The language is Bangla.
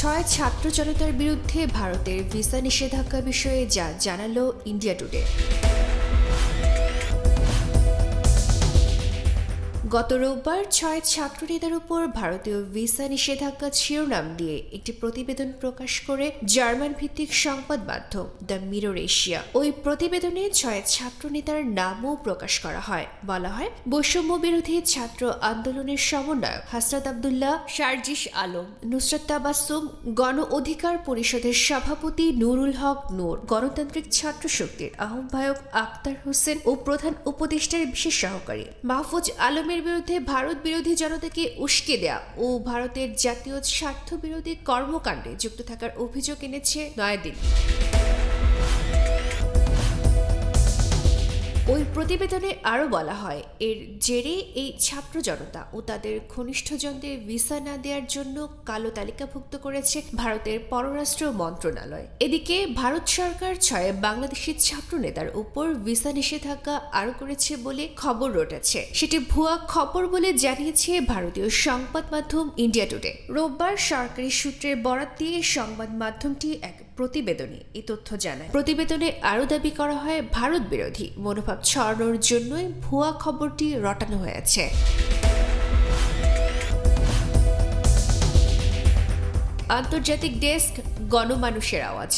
ছয় ছাত্র জনতার বিরুদ্ধে ভারতের ভিসা নিষেধাজ্ঞা বিষয়ে যা জানালো ইন্ডিয়া টুডে গত রোববার ছয় ছাত্রনেতার উপর ভারতীয় ভিসা নিষেধাজ্ঞা শিরোনাম দিয়ে একটি প্রতিবেদন প্রকাশ করে জার্মান ভিত্তিক সংবাদ মাধ্যম দ্য মিরর এশিয়া। ওই প্রতিবেদনে ছয় ছাত্রনেতার নামও প্রকাশ করা হয়। বলা হয় বৈষম্য বিরোধী ছাত্র আন্দোলনের সমন্বয়ক হাসরাত আবদুল্লাহ শারজিস আলম, নুসরাত তাবাসুম গণ অধিকার পরিষদের সভাপতি নুরুল হক নূর, গণতান্ত্রিক ছাত্র শক্তির আহ্বায়ক আক্তার হোসেন ও প্রধান উপদেষ্টার বিশেষ সহকারী মাহফুজ আলমের বিরুদ্ধে ভারত বিরোধী জনতাকে উস্কে দেয়া ও ভারতের জাতীয় স্বার্থ বিরোধী কর্মকাণ্ডে যুক্ত থাকার অভিযোগ এনেছে নয়াদিল্লি। প্রতিবেদনে আরও বলা হয়, এর জেরে এই ছাত্র জনতা ও তাদের ঘনিষ্ঠজনদের ভিসা না দেওয়ার জন্য কালো তালিকাভুক্ত করেছে ভারতের পররাষ্ট্র মন্ত্রণালয়। এদিকে ভারত সরকার ছয় বাংলাদেশি ছাত্র নেতার উপর ভিসা নিষেধাজ্ঞা আরও করেছে বলে খবর রটেছে। সেটি ভুয়া খবর বলে জানিয়েছে ভারতীয় সংবাদ মাধ্যম ইন্ডিয়া টুডে। রোববার সরকারি সূত্রের বরাত দিয়ে সংবাদ মাধ্যমটি এক প্রতিবেদনে এই তথ্য জানায়। প্রতিবেদনে আরও দাবি করা হয়, ভারত বিরোধী মনোভাব ছড়ানোর জন্যই ভুয়া খবরটি রটানো হয়েছে। আন্তর্জাতিক ডেস্ক গণমানুষের আওয়াজ।